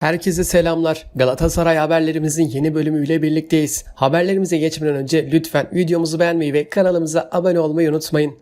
Herkese selamlar. Galatasaray haberlerimizin yeni bölümüyle birlikteyiz. Haberlerimize geçmeden önce lütfen videomuzu beğenmeyi ve kanalımıza abone olmayı unutmayın.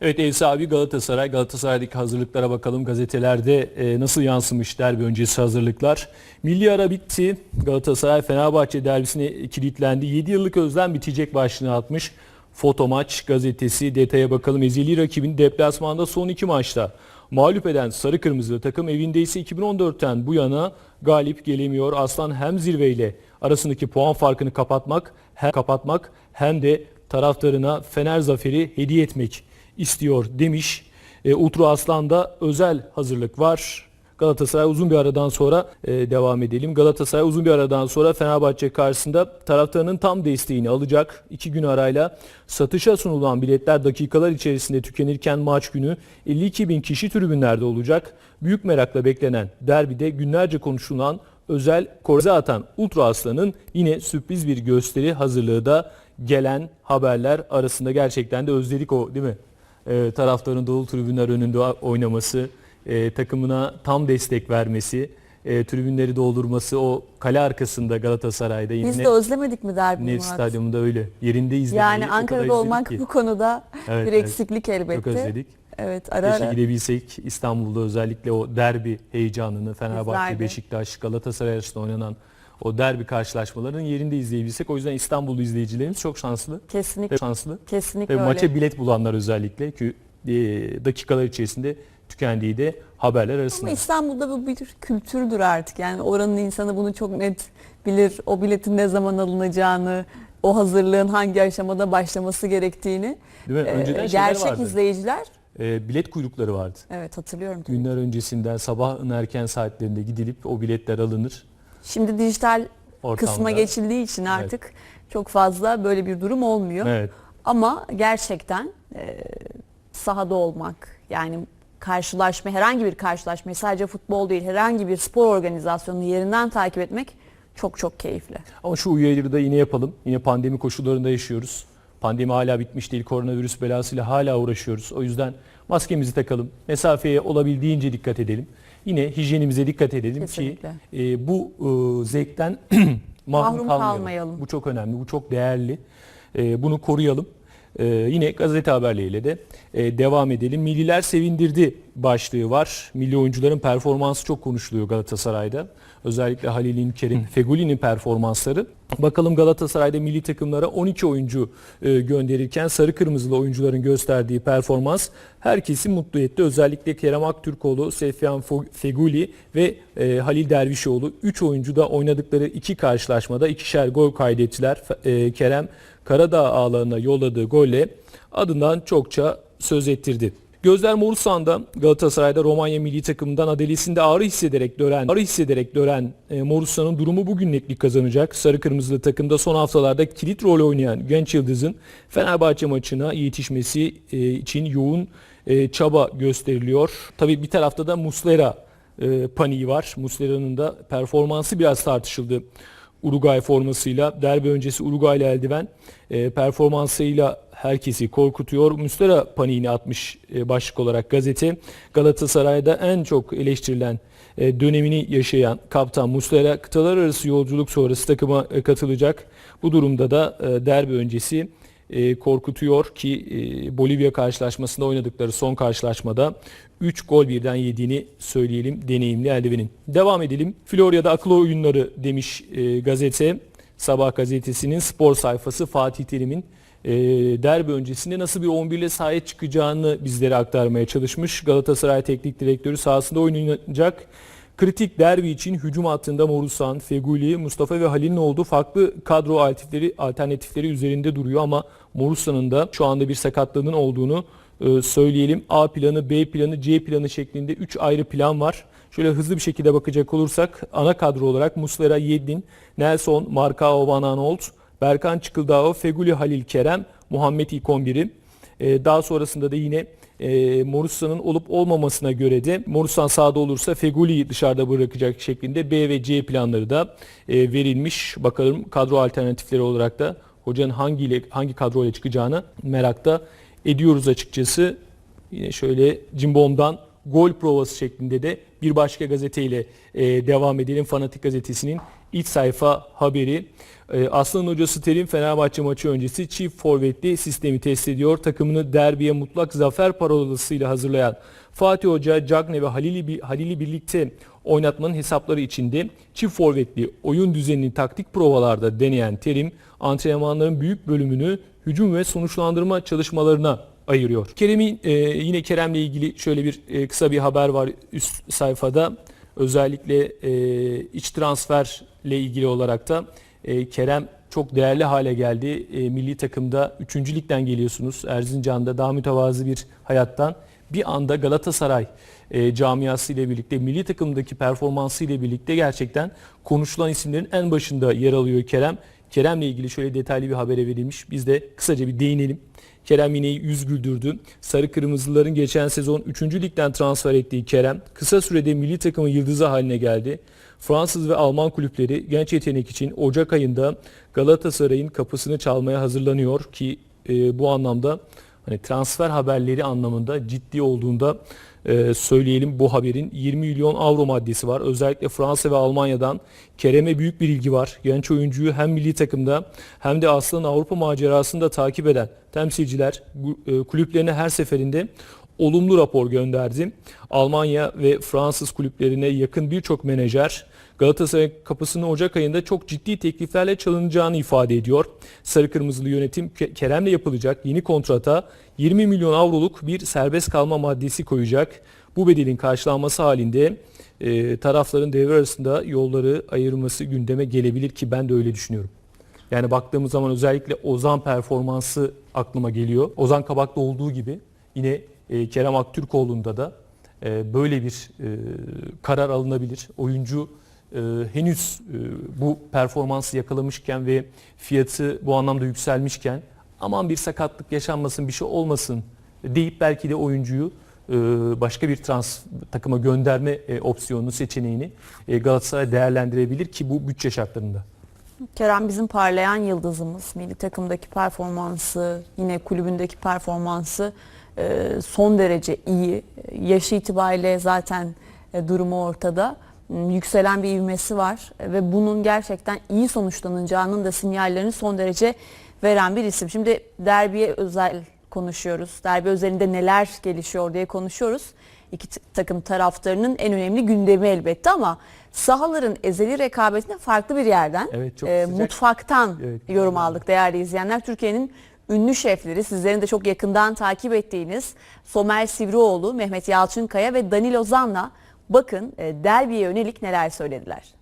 Evet ev sahibi Galatasaray. Galatasaray'daki hazırlıklara bakalım. Gazetelerde e, nasıl yansımış derbi öncesi hazırlıklar. Milli ara bitti. Galatasaray Fenerbahçe derbisine kilitlendi. 7 yıllık özlem bitecek başlığını atmış. Foto maç gazetesi detaya bakalım. Ezeli rakibin deplasmanda son iki maçta mağlup eden sarı kırmızılı takım evinde ise 2014'ten bu yana galip gelemiyor. Aslan hem zirveyle arasındaki puan farkını kapatmak hem kapatmak hem de taraftarına Fener zaferi hediye etmek istiyor demiş. E, Ultra Aslan'da özel hazırlık var. Galatasaray uzun bir aradan sonra e, devam edelim. Galatasaray uzun bir aradan sonra Fenerbahçe karşısında taraftarının tam desteğini alacak. İki gün arayla satışa sunulan biletler dakikalar içerisinde tükenirken maç günü 52 bin kişi tribünlerde olacak. Büyük merakla beklenen derbide günlerce konuşulan özel koreze atan Ultra Aslan'ın yine sürpriz bir gösteri hazırlığı da gelen haberler arasında gerçekten de özledik o değil mi? Ee, taraftarın dolu tribünler önünde oynaması, e, takımına tam destek vermesi, e, tribünleri doldurması o kale arkasında Galatasaray'da Biz yine de özlemedik mi derbi Nef Murat? Stadyumunda öyle. Yerinde izlemeyi Yani Ankara'da olmak ki. bu konuda Evet, bir evet. eksiklik elbette. Çok özledik. Evet ara Keşke ara. gidebilsek İstanbul'da özellikle o derbi heyecanını Fenerbahçe, Bizler de. Beşiktaş, Galatasaray arasında oynanan o derbi karşılaşmalarının yerinde izleyebilsek. O yüzden İstanbullu izleyicilerimiz çok şanslı. Kesinlikle. Şanslı. Kesinlikle Ve öyle. maça bilet bulanlar özellikle ki e, dakikalar içerisinde tükendiği de haberler arasında. Ama İstanbul'da bu bir kültürdür artık. Yani oranın insanı bunu çok net bilir. O biletin ne zaman alınacağını, o hazırlığın hangi aşamada başlaması gerektiğini. Değil mi? Ee, Önceden şeyler gerçek vardı. izleyiciler E, bilet kuyrukları vardı. evet hatırlıyorum. tabii. Günler öncesinden sabahın erken saatlerinde gidilip o biletler alınır. Şimdi dijital Ortamda. kısma geçildiği için artık çok fazla böyle bir durum olmuyor. Evet. Ama gerçekten e, sahada olmak yani karşılaşma herhangi bir karşılaşmayı sadece futbol değil herhangi bir spor organizasyonunu yerinden takip etmek çok çok keyifli. Ama şu uyarıları da yine yapalım. Yine pandemi koşullarında yaşıyoruz. Pandemi hala bitmiş değil. Koronavirüs belasıyla hala uğraşıyoruz. O yüzden maskemizi takalım. Mesafeye olabildiğince dikkat edelim. Yine hijyenimize dikkat edelim Kesinlikle. ki e, bu e, zevkten mahrum, Mahrum kalmayalım. kalmayalım. Bu çok önemli. Bu çok değerli. E, bunu koruyalım. E, yine gazete haberleriyle de e, devam edelim. Milliler sevindirdi başlığı var. Milli oyuncuların performansı çok konuşuluyor Galatasaray'da. Özellikle Halil İlker'in, Feguli'nin performansları. Bakalım Galatasaray'da milli takımlara 12 oyuncu e, gönderirken sarı kırmızılı oyuncuların gösterdiği performans herkesi mutlu etti. Özellikle Kerem Aktürkoğlu, Sefyan Feguli ve e, Halil Dervişoğlu 3 oyuncu da oynadıkları iki karşılaşmada ikişer gol kaydettiler. E, Kerem Karadağ ağlarına yolladığı golle adından çokça söz ettirdi. Gözler Morusan'da Galatasaray'da Romanya milli takımından adelesinde ağrı hissederek dönen, ağrı hissederek dönen e, Morusan'ın durumu bugün netlik kazanacak. Sarı kırmızılı takımda son haftalarda kilit rol oynayan genç yıldızın Fenerbahçe maçına yetişmesi e, için yoğun e, çaba gösteriliyor. Tabii bir tarafta da Muslera e, paniği var. Muslera'nın da performansı biraz tartışıldı. Uruguay formasıyla derbi öncesi Uruguay'la eldiven e, performansıyla herkesi korkutuyor. Müstera paniğini atmış e, başlık olarak gazete. Galatasaray'da en çok eleştirilen e, dönemini yaşayan kaptan Muslera kıtalar arası yolculuk sonrası takıma e, katılacak. Bu durumda da e, derbi öncesi e, korkutuyor ki e, Bolivya karşılaşmasında oynadıkları son karşılaşmada 3 gol birden yediğini söyleyelim deneyimli eldivenin. Devam edelim. Florya'da akıl oyunları demiş e, gazete. Sabah gazetesinin spor sayfası Fatih Terim'in e, derbi öncesinde nasıl bir 11 ile sahaya çıkacağını bizlere aktarmaya çalışmış. Galatasaray Teknik Direktörü sahasında oynayacak. Kritik derbi için hücum hattında Morusan, Feguli, Mustafa ve Halil'in olduğu farklı kadro alternatifleri, alternatifleri üzerinde duruyor ama Morusan'ın da şu anda bir sakatlığının olduğunu e, söyleyelim. A planı, B planı, C planı şeklinde 3 ayrı plan var. Şöyle hızlı bir şekilde bakacak olursak ana kadro olarak Muslera, Yedlin, Nelson, Marcao, Van Aanholt, Berkan Çıkıldağ, Feguli, Halil Kerem, Muhammed ilk 11'i. Ee, daha sonrasında da yine e, Morusan'ın olup olmamasına göre de Morusan sahada olursa Feguli'yi dışarıda bırakacak şeklinde B ve C planları da e, verilmiş. Bakalım kadro alternatifleri olarak da hocanın hangi hangi kadroyla çıkacağını merakta ediyoruz açıkçası. Yine şöyle Cimbom'dan gol provası şeklinde de bir başka gazeteyle e, devam edelim. Fanatik gazetesinin iç sayfa haberi. E, Aslan hocası Terim Fenerbahçe maçı öncesi çift forvetli sistemi test ediyor. Takımını derbiye mutlak zafer parolasıyla hazırlayan Fatih Hoca, Cagne ve Halil'i, Halil'i birlikte oynatmanın hesapları içinde çift forvetli oyun düzenini taktik provalarda deneyen Terim antrenmanların büyük bölümünü hücum ve sonuçlandırma çalışmalarına ayırıyor. Kerem'in e, yine Kerem'le ilgili şöyle bir e, kısa bir haber var üst sayfada. Özellikle e, iç transferle ilgili olarak da e, Kerem çok değerli hale geldi. E, milli takımda 3. ligden geliyorsunuz. Erzincan'da daha mütevazı bir hayattan bir anda Galatasaray e, camiası ile birlikte milli takımdaki performansı ile birlikte gerçekten konuşulan isimlerin en başında yer alıyor Kerem. Kerem'le ilgili şöyle detaylı bir habere verilmiş. Biz de kısaca bir değinelim. Kerem yine yüz güldürdü. Sarı Kırmızıların geçen sezon 3. ligden transfer ettiği Kerem kısa sürede milli takımın yıldızı haline geldi. Fransız ve Alman kulüpleri genç yetenek için Ocak ayında Galatasaray'ın kapısını çalmaya hazırlanıyor ki e, bu anlamda hani transfer haberleri anlamında ciddi olduğunda e, söyleyelim bu haberin 20 milyon avro maddesi var. Özellikle Fransa ve Almanya'dan Kerem'e büyük bir ilgi var. Genç oyuncuyu hem milli takımda hem de Aslan Avrupa macerasında takip eden temsilciler e, kulüplerine her seferinde olumlu rapor gönderdi. Almanya ve Fransız kulüplerine yakın birçok menajer Galatasaray kapısını Ocak ayında çok ciddi tekliflerle çalınacağını ifade ediyor. Sarı Kırmızılı yönetim Ke- Kerem'le yapılacak yeni kontrata 20 milyon avroluk bir serbest kalma maddesi koyacak. Bu bedelin karşılanması halinde e, tarafların devre arasında yolları ayırması gündeme gelebilir ki ben de öyle düşünüyorum. Yani baktığımız zaman özellikle Ozan performansı aklıma geliyor. Ozan Kabak'ta olduğu gibi yine e, Kerem Aktürkoğlu'nda da e, böyle bir e, karar alınabilir. Oyuncu e, henüz e, bu performansı yakalamışken ve fiyatı bu anlamda yükselmişken aman bir sakatlık yaşanmasın bir şey olmasın deyip belki de oyuncuyu e, başka bir trans takıma gönderme e, opsiyonunu seçeneğini e, Galatasaray değerlendirebilir ki bu bütçe şartlarında. Kerem bizim parlayan yıldızımız. Milli takımdaki performansı, yine kulübündeki performansı e, son derece iyi. Yaşı itibariyle zaten e, durumu ortada. M, Yükselen bir ivmesi var E, ve bunun gerçekten iyi sonuçlanacağının da sinyallerini son derece veren bir isim. Şimdi derbiye özel konuşuyoruz. Derbi özelinde neler gelişiyor diye konuşuyoruz. İki takım taraftarının en önemli gündemi elbette ama sahaların ezeli rekabetine farklı bir yerden Evet, çok e, sıcak. mutfaktan Evet, yorum aldık değerli izleyenler. Türkiye'nin ünlü şefleri sizlerin de çok yakından takip ettiğiniz Somer Sivrioğlu, Mehmet Yalçınkaya ve Danilo Zan'la bakın e, derbiye yönelik neler söylediler.